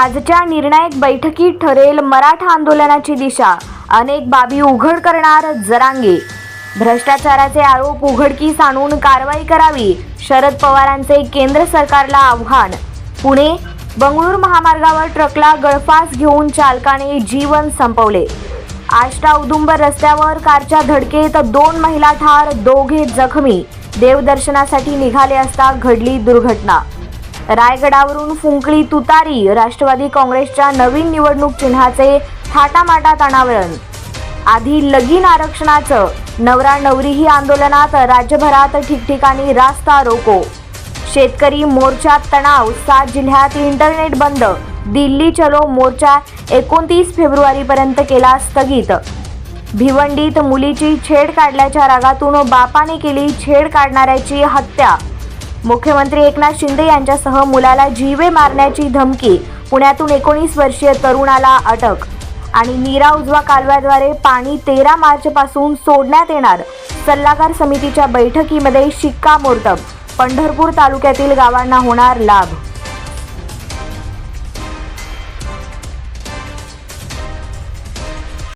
आजच्या निर्णायक बैठकीत ठरेल मराठा आंदोलनाची दिशा. अनेक बाबी उघड करणार जरांगे. भ्रष्टाचाराचे आरोप उघडकीस आणून कारवाई करावी शरद पवारांचे केंद्र सरकारला आव्हान. पुणे बंगळूर महामार्गावर ट्रकला गळफास घेऊन चालकाने जीवन संपवले. आष्टा उदुंबर रस्त्यावर कारच्या धडकेत दोन महिला ठार दोघे जखमी. देवदर्शनासाठी निघाले असता घडली दुर्घटना. रायगडावरून फुंकली तुतारी राष्ट्रवादी काँग्रेसच्या नवीन निवडणूक चिन्हाचे थाटामाटात अनावरण आधी लगीन आरक्षणाचं नवरा नवरीही आंदोलनात राज्यभरात ठिकठिकाणी रास्ता रोको. शेतकरी मोर्चात तणाव सात जिल्ह्यात इंटरनेट बंद दिल्ली चलो मोर्चा एकोणतीस फेब्रुवारीपर्यंत केला स्थगित. भिवंडीत मुलीची छेड काढल्याच्या रागातून बापाने केली छेड काढणाऱ्याची हत्या. मुख्यमंत्री एकनाथ शिंदे यांच्यासह मुलाला जीवे मारण्याची धमकी. पुण्यातून एकोणीस वर्षीय तरुणाला अटक. आणि नीरा उजवा कालव्याद्वारे पाणी तेरा मार्चपासून सोडण्यात येणार. सल्लागार समितीच्या बैठकीमध्ये शिक्कामोर्तब. पंढरपूर तालुक्यातील गावांना होणार लाभ.